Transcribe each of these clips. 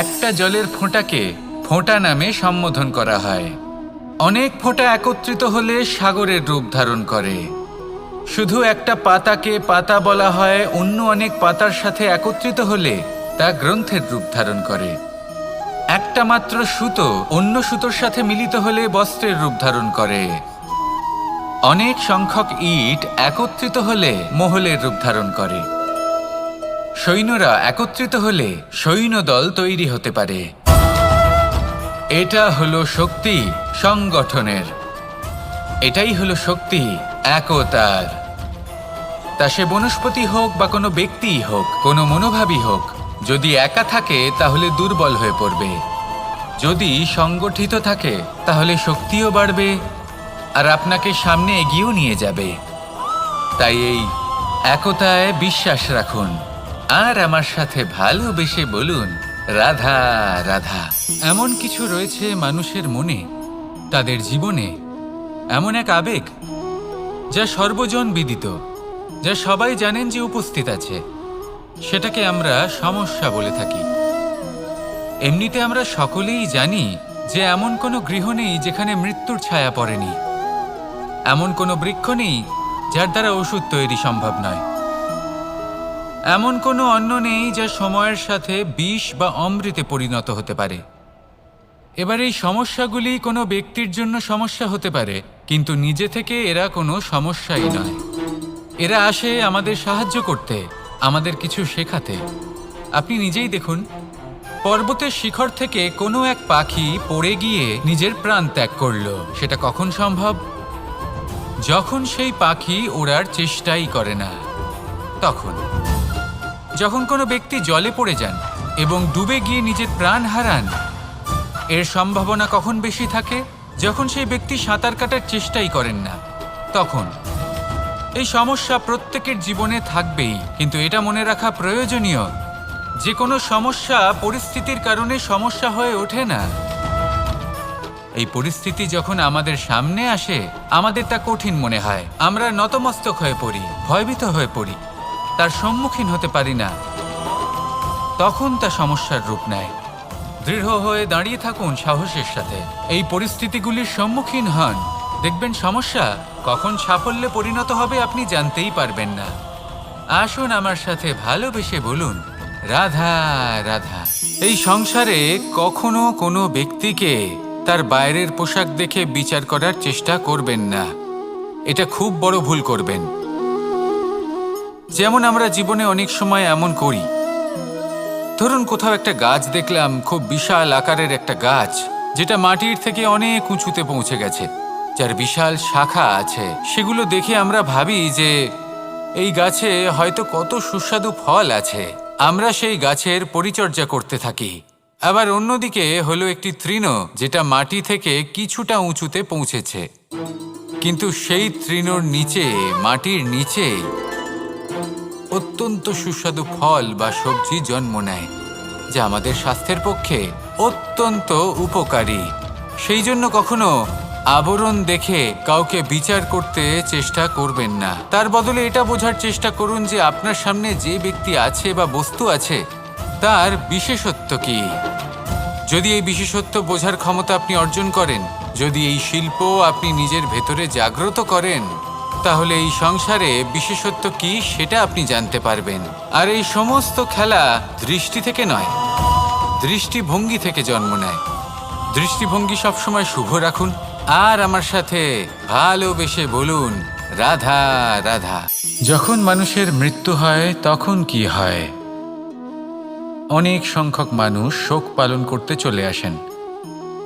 একটা জলের ফোঁটাকে ফোঁটা নামে সম্বোধন করা হয়। অনেক ফোঁটা একত্রিত হলে সাগরের রূপ ধারণ করে। শুধু একটা পাতাকে পাতা বলা হয়, অন্য অনেক পাতার সাথে একত্রিত হলে তা গ্রন্থের রূপ ধারণ করে। একটা মাত্র সুতো অন্য সুতোর সাথে মিলিত হলে বস্ত্রের রূপ ধারণ করে। অনেক সংখ্যক ইট একত্রিত হলে মহলের রূপ ধারণ করে। সৈন্যরা একত্রিত হলে সৈন্যদল তৈরি হতে পারে। এটা হলো শক্তি সংগঠনের। এটাই হলো শক্তি, একতার। তা সে বনস্পতি হোক বা কোনো ব্যক্তিই হোক, কোনো মনোভাবই হোক, যদি একা থাকে, তাহলে দুর্বল হয়ে পড়বে। যদি সংগঠিত থাকে, তাহলে শক্তিও বাড়বে আর আপনাকে সামনে এগিয়েও নিয়ে যাবে। তাই এই একতায় বিশ্বাস রাখুন। আর আমার সাথে ভালোবেসে বলুন, রাধা রাধা। এমন কিছু রয়েছে মানুষের মনে, তাদের জীবনে, এমন এক আবেগ, যা সর্বজন বিদিত, যা সবাই জানেন যে উপস্থিত আছে। সেটাকে আমরা সমস্যা বলে থাকি। এমনিতে আমরা সকলেই জানি যে এমন কোনো গৃহ নেই যেখানে মৃত্যুর ছায়া পড়েনি। এমন কোনো বৃক্ষ নেই যার দ্বারা ওষুধ তৈরি সম্ভব নয়। এমন কোনো অন্ন নেই যা সময়ের সাথে বিষ বা অমৃতে পরিণত হতে পারে। এবার এই সমস্যাগুলি কোনো ব্যক্তির জন্য সমস্যা হতে পারে, কিন্তু নিজে থেকে এরা কোনো সমস্যাই নয়। এরা আসে আমাদের সাহায্য করতে, আমাদের কিছু শেখাতে। আপনি নিজেই দেখুন, পর্বতের শিখর থেকে কোনো এক পাখি পড়ে গিয়ে নিজের প্রাণ ত্যাগ করল। সেটা কখন সম্ভব? যখন সেই পাখি ওড়ার চেষ্টাই করে না, তখন। যখন কোনো ব্যক্তি জলে পড়ে যান এবং ডুবে গিয়ে নিজের প্রাণ হারান, এর সম্ভাবনা কখন বেশি থাকে? যখন সেই ব্যক্তি সাঁতার কাটার চেষ্টাই করেন না, তখন। এই সমস্যা প্রত্যেকের জীবনে থাকবেই, কিন্তু এটা মনে রাখা প্রয়োজনীয়। যে কোনো সমস্যা পরিস্থিতির কারণে সমস্যা হয়ে ওঠে না। এই পরিস্থিতি যখন আমাদের সামনে আসে, আমাদের তা কঠিন মনে হয়। আমরা নতমস্তক হয়ে পড়ি, ভয়ভীত হয়ে পড়ি। তার সম্মুখীন হতে পারি না। তখন তা সমস্যার রূপ নেয়। দৃঢ় হয়ে দাঁড়িয়ে থাকুন সাহসের সাথে। এই পরিস্থিতিগুলির সম্মুখীন হন। দেখবেন সমস্যা কখন সাফল্যে পরিণত হবে আপনি জানতেই পারবেন না। আসুন আমার সাথে ভালোবেসে বলুন, রাধা রাধা। এই সংসারে কখনো কোনো ব্যক্তিকে তার বাইরের পোশাক দেখে বিচার করার চেষ্টা করবেন না। এটা খুব বড় ভুল করবেন। যেমন আমরা জীবনে অনেক সময় এমন করি। ধরুন কোথাও একটা গাছ দেখলাম, খুব বিশাল আকারের একটা গাছ, যেটা মাটির থেকে অনেক উঁচুতে পৌঁছে গেছে, যার বিশাল শাখা আছে। সেগুলো দেখে আমরা ভাবি যে এই গাছে হয়তো কত সুস্বাদু ফল আছে। আমরা সেই গাছের পরিচর্যা করতে থাকি। আবার অন্যদিকে হলো একটি তৃণ, যেটা মাটি থেকে কিছুটা উঁচুতে পৌঁছেছে। কিন্তু সেই তৃণর নিচে, মাটির নিচে অত্যন্ত সুস্বাদু ফল বা সবজি জন্ম নেয়, যা আমাদের স্বাস্থ্যের পক্ষে অত্যন্ত উপকারী। সেই জন্য কখনো আবরণ দেখে কাউকে বিচার করতে চেষ্টা করবেন না। তার বদলে এটা বোঝার চেষ্টা করুন যে আপনার সামনে যে ব্যক্তি আছে বা বস্তু আছে, তার বিশেষত্ব কি। যদি এই বিশেষত্ব বোঝার ক্ষমতা আপনি অর্জন করেন, যদি এই শিল্প আপনি নিজের ভেতরে জাগ্রত করেন তাহলে এই সংসারে বিশেষত্ব কি সেটা আপনি জানতে পারবেন। আর এই সমস্ত খেলা দৃষ্টি থেকে নয়, দৃষ্টিভঙ্গি থেকে জন্ম নেয়। দৃষ্টিভঙ্গি সবসময় শুভ রাখুন, আর আমার সাথে ভালোবেসে বলুন, রাধা রাধা। যখন মানুষের মৃত্যু হয়, তখন কি হয়? অনেক সংখ্যক মানুষ শোক পালন করতে চলে আসেন।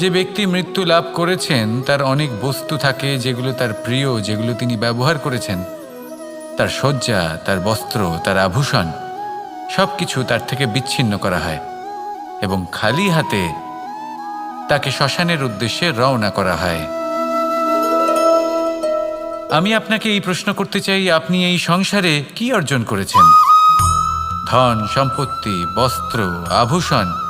যে ব্যক্তি মৃত্যু লাভ করেছেন, তার অনেক বস্তু থাকে যেগুলো তার প্রিয়, যেগুলো তিনি ব্যবহার করেছেন। তার শয্যা, তার বস্ত্র, তার আভূষণ সব কিছু তার থেকে বিচ্ছিন্ন করা হয় এবং খালি হাতে তাকে শ্মশানের উদ্দেশ্যে রওনা করা হয়। আমি আপনাকে এই প্রশ্ন করতে চাই, আপনি এই সংসারে কি অর্জন করেছেন? ধন, সম্পত্তি, বস্ত্র, আভূষণ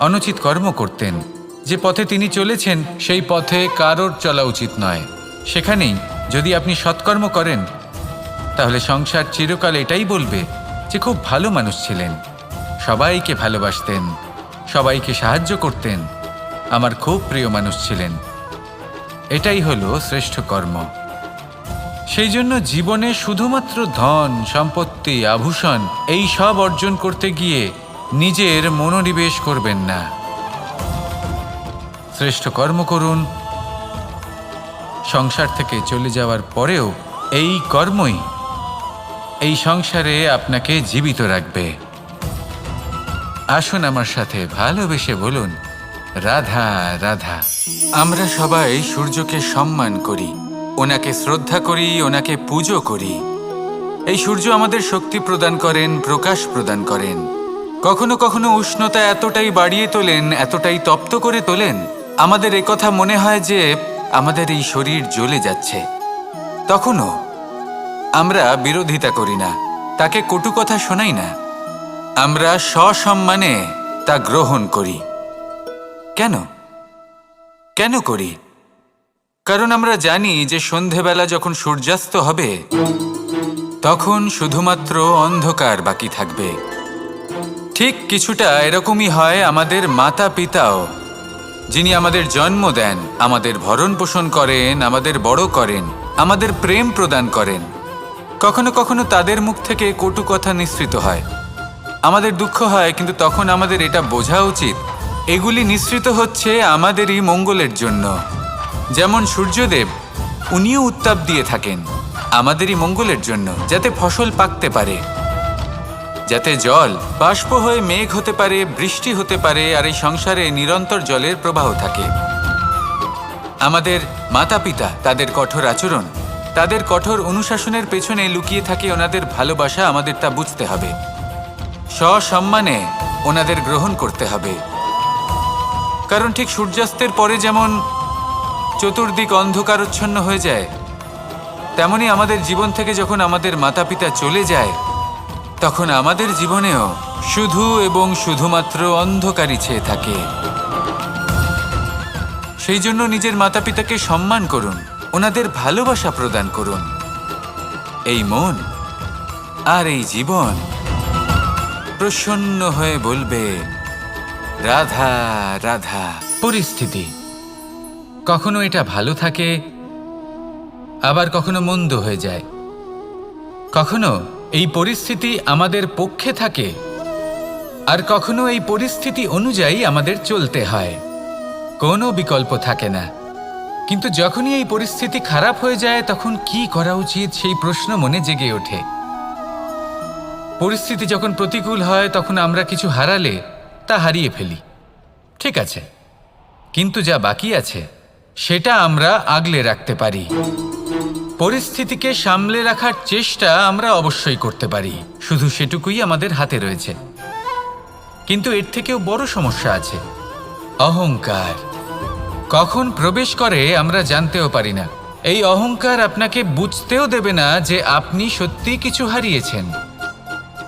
অনুচিত কর্ম করতেন। যে পথে তিনি চলেছেন, সেই পথে কারোর চলা উচিত নয়। সেখানেই যদি আপনি সৎকর্ম করেন, তাহলে সংসার চিরকাল এটাই বলবে যে খুব ভালো মানুষ ছিলেন। সবাইকে ভালোবাসতেন, সবাইকে সাহায্য করতেন, আমার খুব প্রিয় মানুষ ছিলেন। এটাই হলো শ্রেষ্ঠ কর্ম। সেই জন্য জীবনে শুধুমাত্র ধন, সম্পত্তি, আভূষণ, এই সব অর্জন করতে গিয়ে নিজের মনোনিবেশ করবেন না। শ্রেষ্ঠ কর্ম করুন। সংসার থেকে চলে যাওয়ার পরেও এই কর্মই এই সংসারে আপনাকে জীবিত রাখবে। আসুন আমার সাথে ভালোবেসে বলুন, রাধা রাধা। আমরা সবাই সূর্যকে সম্মান করি, ওনাকে শ্রদ্ধা করি, ওনাকে পুজো করি। এই সূর্য আমাদের শক্তি প্রদান করেন, প্রকাশ প্রদান করেন। কখনো কখনো উষ্ণতা এতটাই বাড়িয়ে তোলেন, এতটাই তপ্ত করে তোলেন, আমাদের কথা মনে হয় যে আমাদের এই শরীর জ্বলে যাচ্ছে। তখনও আমরা বিরোধিতা করি না, তাকে কটু কথা শোনাই না। আমরা সসম্মানে তা গ্রহণ করি। কেন? কেন করি? কারণ আমরা জানি যে সন্ধেবেলা যখন সূর্যাস্ত হবে, তখন শুধুমাত্র অন্ধকার বাকি থাকবে। ঠিক কিছুটা এরকমই হয় আমাদের মাতা পিতাও যিনি আমাদের জন্ম দেন, আমাদের ভরণ পোষণ করেন, আমাদের বড় করেন, আমাদের প্রেম প্রদান করেন। কখনো কখনো তাদের মুখ থেকে কটু কথা নিঃসৃত হয়। আমাদের দুঃখ হয়, কিন্তু তখন আমাদের এটা বোঝা উচিত। এগুলি নিঃসৃত হচ্ছে আমাদেরই মঙ্গলের জন্য। যেমন সূর্যদেব, উনিও উত্তাপ দিয়ে থাকেন, আমাদেরই মঙ্গলের জন্য, যাতে ফসল পাকতে পারে। যাতে জল, বাষ্প হয়ে মেঘ হতে পারে, বৃষ্টি হতে পারে, আর এই সংসারে নিরন্তর জলের প্রবাহ থাকে। আমাদের মাতা পিতা তাদের কঠোর আচরণ, তাদের কঠোর অনুশাসনের পেছনে লুকিয়ে থাকে ওনাদের ভালোবাসা, আমাদের তা বুঝতে হবে। সসম্মানে ওনাদের গ্রহণ করতে হবে। কারণ ঠিক সূর্যাস্তের পরে যেমন চতুর্দিক অন্ধকারচ্ছন্ন হয়ে যায়, তেমনি আমাদের জীবন থেকে যখন আমাদের মাতা পিতা চলে যায় তখন আমাদের জীবনেও শুধু এবং শুধুমাত্র অন্ধকারই ছেয়ে থাকে। সেই জন্য নিজের মাতা পিতাকে সম্মান করুন, ওনাদের ভালোবাসা প্রদান করুন। এই মন আর এই জীবন প্রসন্ন হয়ে বলবে, রাধা রাধা। পরিস্থিতি। কখনো এটা ভালো থাকে, আবার কখনো মন্দ হয়ে যায়। কখনো এই পরিস্থিতি আমাদের পক্ষে থাকে। আর কখনো এই পরিস্থিতি অনুযায়ী আমাদের চলতে হয়। কোনো বিকল্প থাকে না। কিন্তু যখনই এই পরিস্থিতি খারাপ হয়ে যায়, তখন কি করা উচিত সেই প্রশ্ন মনে জেগে ওঠে। পরিস্থিতি যখন প্রতিকূল হয়, তখন আমরা কিছু হারালে তা হারিয়ে ফেলি। ঠিক আছে। কিন্তু যা বাকি আছে, সেটা আমরা আগলে রাখতে পারি। পরিস্থিতিকে সামলে রাখার চেষ্টা আমরা অবশ্যই করতে পারি। শুধু সেটুকুই আমাদের হাতে রয়েছে। কিন্তু এর থেকেও বড় সমস্যা আছে। অহংকার। কখন প্রবেশ করে আমরা জানতেও পারি না। এই অহংকার আপনাকে বুঝতেও দেবে না যে আপনি সত্যি কিছু হারিয়েছেন।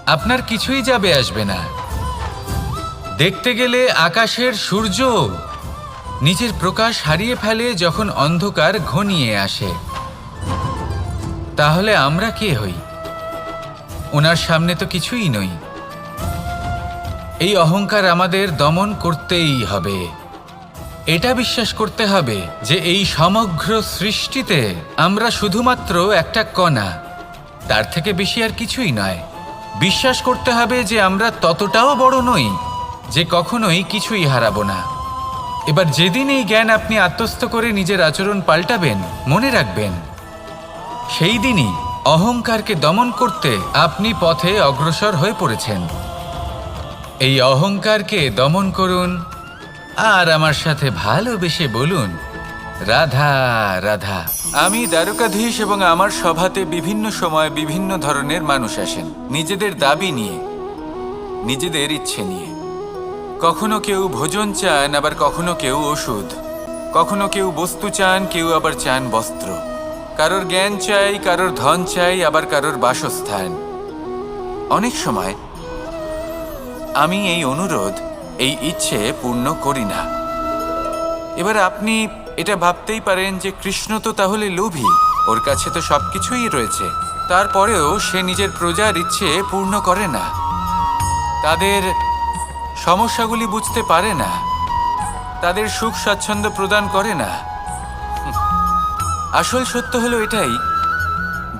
আপনার কিছুই যাবে আসবে না। দেখতে গেলে আকাশের সূর্য। নিজের প্রকাশ হারিয়ে ফেলে যখন অন্ধকার ঘনিয়ে আসে। তাহলে আমরা কে হই? ওনার সামনে তো কিছুই নই। এই অহংকার আমাদের দমন করতেই হবে। এটা বিশ্বাস করতে হবে যে এই সমগ্র সৃষ্টিতে আমরা শুধুমাত্র একটা কণা। তার থেকে বেশি আর কিছুই নয়। বিশ্বাস করতে হবে যে আমরা ততটাও বড় নই যে কখনোই কিছুই হারাবো না। এবার যেদিন এই জ্ঞান আপনি আত্মস্থ করে নিজের আচরণ পাল্টাবেন, মনে রাখবেন। সেই দিনই অহংকারকে দমন করতে আপনি পথে অগ্রসর হয়ে পড়েছেন। এই অহংকারকে দমন করুন আর আমার সাথে ভালোবেসে বলুন, রাধা রাধা। আমি দ্বারকাধীশ এবং আমার সভাতে বিভিন্ন সময় বিভিন্ন ধরনের মানুষ আসেন, নিজেদের দাবি নিয়ে, নিজেদের ইচ্ছে নিয়ে। কখনো কেউ ভোজন চান, আবার কখনো কেউ ওষুধ। কখনো কেউ বস্তু চান, কেউ আবার চান বস্ত্র। কারোর জ্ঞান চাই, কারোর ধন চাই, আবার কারোর বাসস্থান। অনেক সময় আমি এই অনুরোধ, এই ইচ্ছে পূর্ণ করি না। এবার আপনি এটা ভাবতেই পারেন যে কৃষ্ণ তো তাহলে লোভী, ওর কাছে তো সব কিছুই রয়েছে। তারপরেও সে নিজের প্রজার ইচ্ছে পূর্ণ করে না। তাদের সমস্যাগুলি বুঝতে পারে না। তাদের সুখ স্বাচ্ছন্দ্য প্রদান করে না। আসল সত্য হলো এটাই,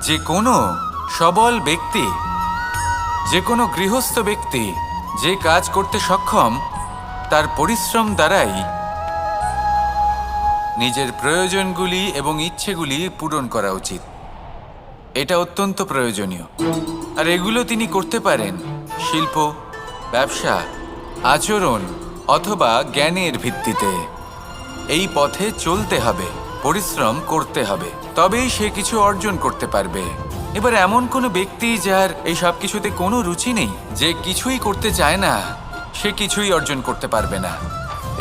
যে কোনো সবল ব্যক্তি, যে কোনো গৃহস্থ ব্যক্তি যে কাজ করতে সক্ষম, তার পরিশ্রম দ্বারাই নিজের প্রয়োজনগুলি এবং ইচ্ছেগুলি পূরণ করা উচিত। এটা অত্যন্ত প্রয়োজনীয়। আর এগুলো তিনি করতে পারেন শিল্প, ব্যবসা, আচরণ অথবা জ্ঞানের ভিত্তিতে। এই পথে চলতে হবে। পরিশ্রম করতে হবে, তবেই সে কিছু অর্জন করতে পারবে। এবার এমন কোনো ব্যক্তি যার এই সব কিছুতে কোনো রুচি নেই, যে কিছুই করতে চায় না, সে কিছুই অর্জন করতে পারবে না।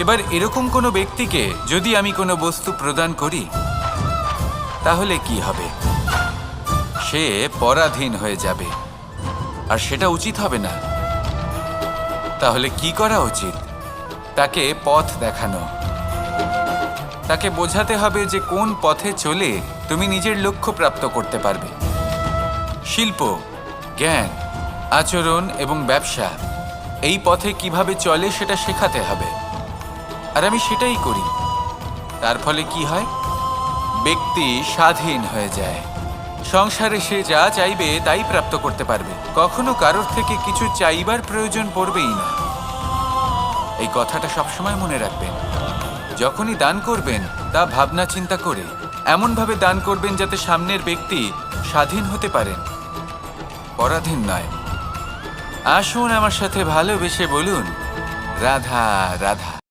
এবার এরকম কোনো ব্যক্তিকে যদি আমি কোনো বস্তু প্রদান করি, তাহলে কি হবে? সে পরাধীন হয়ে যাবে, আর সেটা উচিত হবে না। তাহলে কি করা উচিত? তাকে পথ দেখানো। তাকে বোঝাতে হবে যে কোন পথে চলে তুমি নিজের লক্ষ্য প্রাপ্ত করতে পারবে। শিল্প, জ্ঞান, আচরণ এবং ব্যবসা, এই পথে কীভাবে চলে সেটা শেখাতে হবে। আর আমি সেটাই করি। তার ফলে কি হয়? ব্যক্তি স্বাধীন হয়ে যায়। সংসারে সে যা চাইবে তাই প্রাপ্ত করতে পারবে। কখনো কারোর থেকে কিছু চাইবার প্রয়োজন পড়বেই না। এই কথাটা সবসময় মনে রাখবেন। যখনই দান করবেন, তা ভাবনা চিন্তা করে এমনভাবে দান করবেন যাতে সামনের ব্যক্তি স্বাধীন হতে পারেন। পরাধীন নয়। আসুন আমার সাথে ভালোবেসে বলুন, রাধা রাধা।